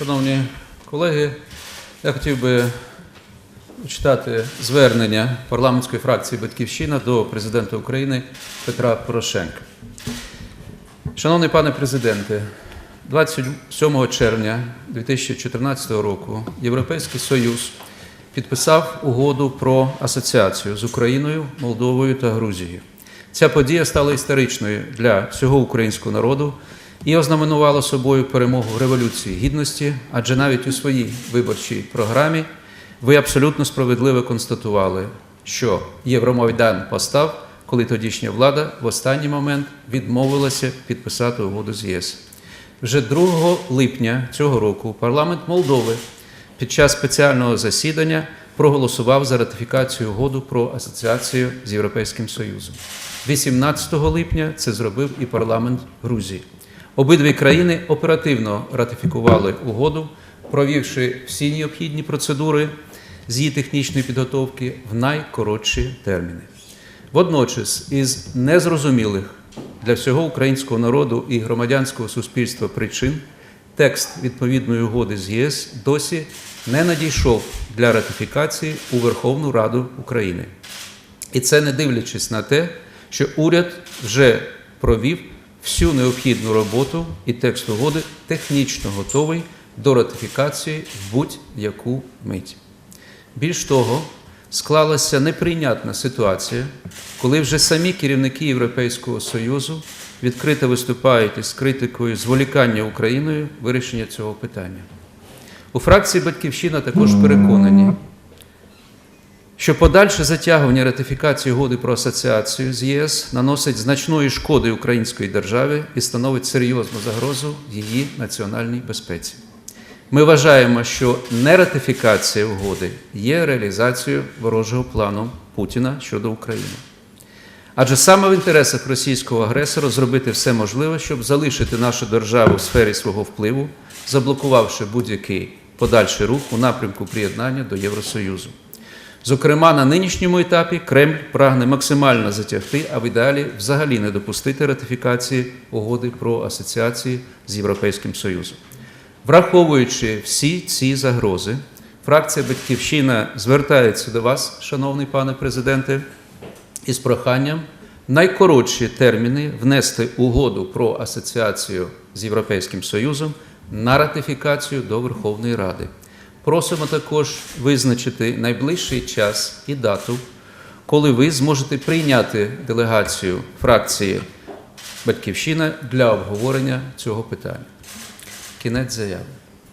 Шановні колеги, я хотів би читати звернення парламентської фракції Батьківщина до президента України Петра Порошенка. Шановний пане президенте, 27 червня 2014 року Європейський Союз підписав угоду про асоціацію з Україною, Молдовою та Грузією. Ця подія стала історичною для всього українського народу і ознаменувала собою перемогу Революції Гідності, адже навіть у своїй виборчій програмі ви абсолютно справедливо констатували, що Євромайдан постав, коли тодішня влада в останній момент відмовилася підписати угоду з ЄС. Вже 2 липня цього року парламент Молдови під час спеціального засідання проголосував за ратифікацію угоду про асоціацію з Європейським Союзом. 18 липня це зробив і парламент Грузії. Обидві країни оперативно ратифікували угоду, провівши всі необхідні процедури з її технічної підготовки в найкоротші терміни. Водночас, із незрозумілих для всього українського народу і громадянського суспільства причин, текст відповідної угоди з ЄС досі не надійшов для ратифікації у Верховну Раду України. І це не дивлячись на те, що уряд вже провів всю необхідну роботу і текст угоди технічно готовий до ратифікації в будь-яку мить. Більш того, склалася неприйнятна ситуація, коли вже самі керівники Європейського Союзу відкрито виступають із критикою зволікання Україною вирішення цього питання. У фракції Батьківщина також переконані, що подальше затягування ратифікації угоди про асоціацію з ЄС наносить значної шкоди української державі і становить серйозну загрозу її національній безпеці. Ми вважаємо, що нератифікація угоди є реалізацією ворожого плану Путіна щодо України. Адже саме в інтересах російського агресора зробити все можливе, щоб залишити нашу державу в сфері свого впливу, заблокувавши будь-який подальший рух у напрямку приєднання до Євросоюзу. Зокрема, на нинішньому етапі Кремль прагне максимально затягти, а в ідеалі взагалі не допустити ратифікації угоди про асоціації з Європейським Союзом. Враховуючи всі ці загрози, фракція Батьківщина звертається до вас, шановний пане президенте, із проханням найкоротші терміни внести угоду про асоціацію з Європейським Союзом на ратифікацію до Верховної Ради. Просимо також визначити найближчий час і дату, коли ви зможете прийняти делегацію фракції Батьківщина для обговорення цього питання. Кінець заяви.